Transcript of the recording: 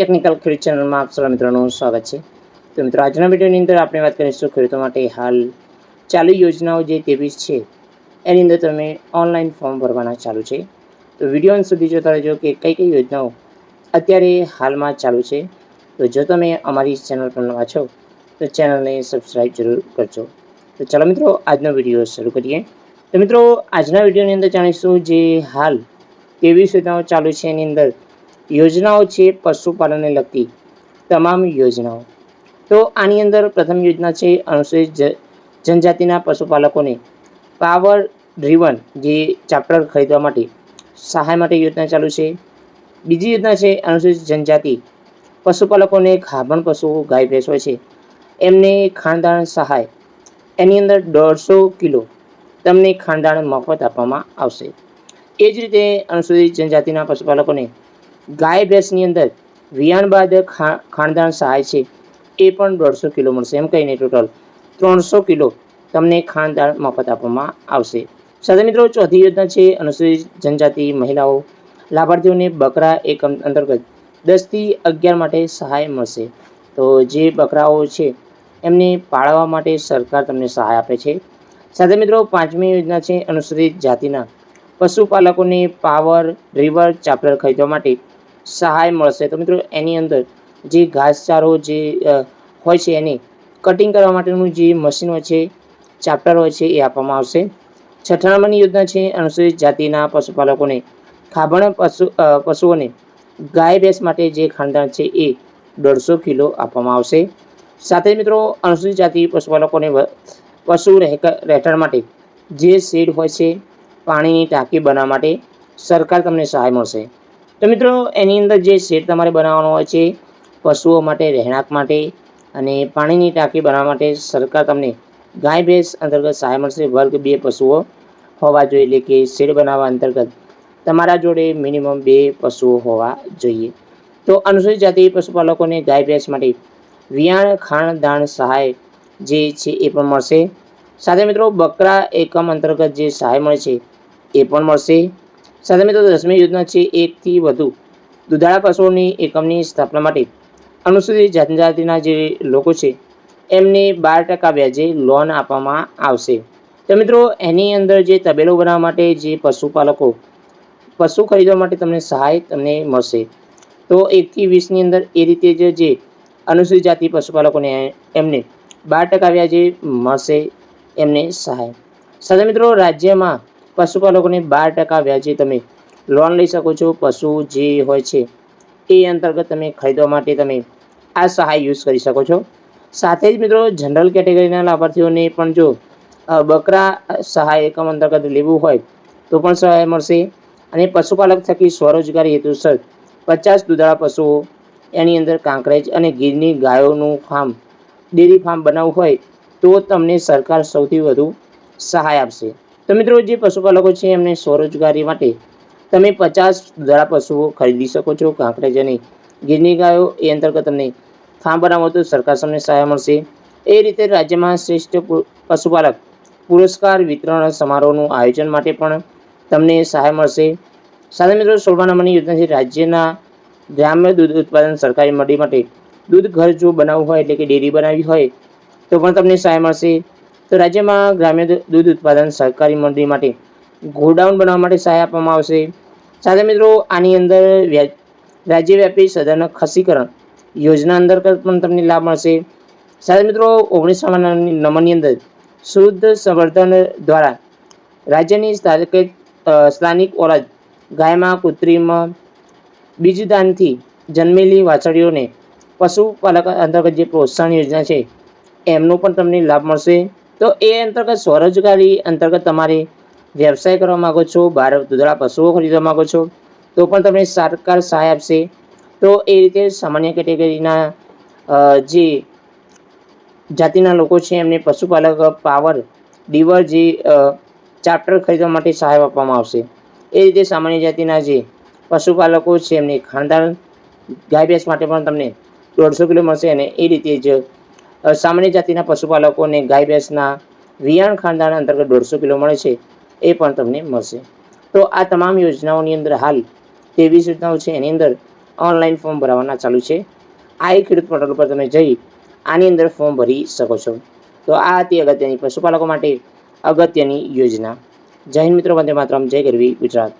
Technical ખેડૂત ચેનલમાં આપ સૌ મિત્રોનું સ્વાગત છે. તો મિત્રો, આજના વિડીયોની અંદર આપણે વાત કરીશું ખેડૂતો માટે હાલ ચાલુ યોજનાઓ જે ત્રેવીસ છે, એની અંદર તમે ઓનલાઈન ફોર્મ ભરવાના ચાલુ છે. તો વીડિયો અંત સુધી જોતા રહેજો કે કઈ કઈ યોજનાઓ અત્યારે હાલમાં ચાલુ છે. તો જો તમે અમારી ચેનલ પર નવા છો, તો ચેનલને સબસ્ક્રાઈબ જરૂર કરજો. તો ચાલો મિત્રો, આજનો વીડિયો શરૂ કરીએ. તો મિત્રો, આજના વિડીયોની અંદર જાણીશું જે હાલ તેવી યોજનાઓ ચાલુ છે એની અંદર યોજનાઓ છે પશુપાલનને લગતી, તમામ યોજનાઓ. તો આની અંદર પ્રથમ યોજના છે અનુસૂચિત જનજાતિના પશુપાલકોને પાવર ડ્રીવન જે ચાપ્ટર ખરીદવા માટે સહાય માટે યોજના ચાલુ છે. બીજી યોજના છે અનુસૂચિત જનજાતિ. પશુપાલકોને ખાભણ પશુઓ ગાય ભેંસ હોય છે. એમને ખાણદાણ સહાય. એની અંદર દોઢસો કિલો તમને ખાણદાણ મફત આપવામાં આવશે. એ જ રીતે અનુસૂચિત જનજાતિના પશુપાલકોને ગાય ભેંસની અંદર વિયાણ બાદ ખા ખાણદાણ સહાય છે. એ પણ દોઢસો કિલો મળશે એમ કહીને ટોટલ ત્રણસો કિલો તમને ખાણદાણ મફત આપવામાં આવશે. સાથે મિત્રો, ચોથી યોજના છે, અનુસૂચિત જનજાતિ મહિલાઓ. લાભાર્થીઓને બકરા એકમ અંતર્ગત દસથી અગિયાર માટે સહાય મળશે. તો જે બકરાઓ છે, એમને પાળવા માટે સરકાર તમને સહાય આપે છે. સાથે મિત્રો, પાંચમી યોજના છે, અનુસૂચિત જાતિના પશુપાલકોને પાવર, રિવર ચાપ્ટર ખરીદવા માટે સહાય મળશે. તો મિત્રો, એની અંદર જે ઘાસચારો જે હોય છે એને કટિંગ કરવા માટેનું જે મશીન હોય છે ચાપ્ટર હોય છે એ આપવામાં આવશે. છઠ્ઠા નંબરની યોજના છે અનુસૂચિત જાતિના પશુપાલકોને ખાભણ પશુ પશુઓને ગાય ભેંસ માટે જે ખાનદાન છે એ દોઢસો કિલો આપવામાં આવશે. સાથે મિત્રો, અનુસૂચિત જાતિ પશુપાલકોને પશુ રહેઠાણ માટે જે શેડ હોય છે, પાણીની ટાંકી બનાવવા માટે સરકાર તમને સહાય મળશે. તો મિત્રો, એની અંદર જે શેડ તમારે બનાવવાનો હોય છે, પશુઓ માટે, રહેણાંક માટે અને પાણીની ટાંકી બનાવવા માટે સરકાર તમને ગાય ભેંસ અંતર્ગત સહાય મળશે. વર્ગ બે પશુઓ હોવા જોઈએ, એટલે કે શેડ બનાવવા અંતર્ગત તમારા જોડે મિનિમમ બે પશુઓ હોવા જોઈએ. તો અનુસૂચિત જાતિ પશુપાલકોને ગાય ભેંસ માટે વિયાણ, ખાણ, દાણ, સહાય જે છે એ પણ મળશે. સાથે મિત્રો, બકરા એકમ અંતર્ગત જે સહાય મળે છે એ પણ મળશે. સાથે મિત્રો દસમી યોજના છે એકથી વધુ. દુધાળા પશુઓની એકમની સ્થાપના માટે અનુસૂચિત જનજાતિના જે લોકો છે, એમને બાર ટકા વ્યાજે લોન આપવામાં આવશે. તો મિત્રો, એની અંદર જે તબેલો બનાવવા માટે જે પશુપાલકો, પશુ ખરીદવા માટે તમને સહાય તમને મળશે. તો એકથી વીસની અંદર એ રીતે જ અનુસૂચિત જાતિ પશુપાલકોને એમને બાર ટકા વ્યાજે મળશે એમને સહાય. સાથે મિત્રો, રાજ્યમાં પશુપાલકોને બાર ટકા વ્યાજે તમે લોન લઈ શકો છો. પશુ જે હોય છે, એ અંતર્ગત તમે ખરીદવા માટે તમે આ સહાય યુઝ કરી શકો છો. સાથે જ મિત્રો જનરલ કેટેગરીના લાભાર્થીઓને પણ જો બકરા સહાય એકમ અંતર્ગત લેવું હોય, તો પણ સહાય મળશે. અને પશુપાલક થકી સ્વરોજગારી હેતુસર પચાસ દુધાળા પશુઓ, એની અંદર કાંકરેજ અને ગીરની ગાયોનું ફાર્મ ડેરી ફાર્મ બનાવવું હોય, તો તમને સરકાર સૌથી વધુ સહાય આપશે. તો મિત્રો જે પશુપાલકો છે એમને સ્વરોજગારી માટે તમે પચાસ ધરા પશુઓ ખરીદી શકો છો કાંકરે જેની ગીરની ગાયો એ અંતર્ગત તમને ફાર્મ બનાવો તો સરકાર તમને સહાય મળશે. એ રીતે રાજ્યમાં શ્રેષ્ઠ પશુપાલક પુરસ્કાર વિતરણ સમારોહનું આયોજન માટે પણ તમને સહાય મળશે. સાથે મિત્રો સોળમા નંબરની યોજના છે, રાજ્યના ગ્રામ્ય દૂધ ઉત્પાદન સરકારી મંડી માટે દૂધ ઘર જો બનાવવું હોય એટલે કે ડેરી બનાવવી હોય તો પણ તમને સહાય મળશે. તો રાજ્યમાં ગ્રામ્ય દૂધ ઉત્પાદન સરકારી મંડળી માટે ગોડાઉન બનાવવા માટે સહાય આપવામાં આવશે. સાથે મિત્રો, આની અંદર વ્યા- રાજ્યવ્યાપી સઘન ખસીકરણ યોજના અંતર્ગત પણ તમને લાભ મળશે. સાથે મિત્રો, ઓગણીસો નંબરની અંદર શુદ્ધ સંવર્ધન દ્વારા રાજ્યની સ્થાનિક ઓલાદ ગાયમાં કૃત્રિમ બીજદાનથી જન્મેલી વાછડીઓને પશુપાલક અંતર્ગત જે પ્રોત્સાહન યોજના છે, એમનો પણ તમને લાભ મળશે. તો એ અંતર્ગત સ્વરોજગારી અંતર્ગત તમારે વ્યવસાય કરવા માગો છો બહાર દૂધળા પશુઓ ખરીદવા માગો છો, તો પણ તમને સરકાર સહાય આપશે. તો એ રીતે સામાન્ય કેટેગરીના જે જાતિના લોકો છે, એમને પશુપાલક પાવર, ડીવર જે ચાપ્ટર ખરીદવા માટે સહાય આપવામાં આવશે. એ રીતે સામાન્ય જાતિના જે પશુપાલકો છે, એમને ખાનદાન, ગાય ભેંસ માટે પણ તમને દોઢસો કિલો મળશે અને એ રીતે જ સામાન્ય જાતિના પશુપાલકોને ગાય ભેંસના વિયાણ ખાનદાન અંતર્ગત દોઢસો કિલો મળે છે, એ પણ તમને મળશે. તો આ તમામ યોજનાઓની અંદર હાલ ત્રેવીસ યોજનાઓ છે, એની અંદર ઓનલાઈન ફોર્મ ભરાવાના ચાલુ છે. આ એક ખેડૂત પોર્ટલ ઉપર તમે જઈ આની અંદર ફોર્મ ભરી શકો છો. તો આ હતી અગત્યની પશુપાલકો માટે અગત્યની યોજના. જય મિત્રો, વંદે માતરમ, જય ગરવી ગુજરાત.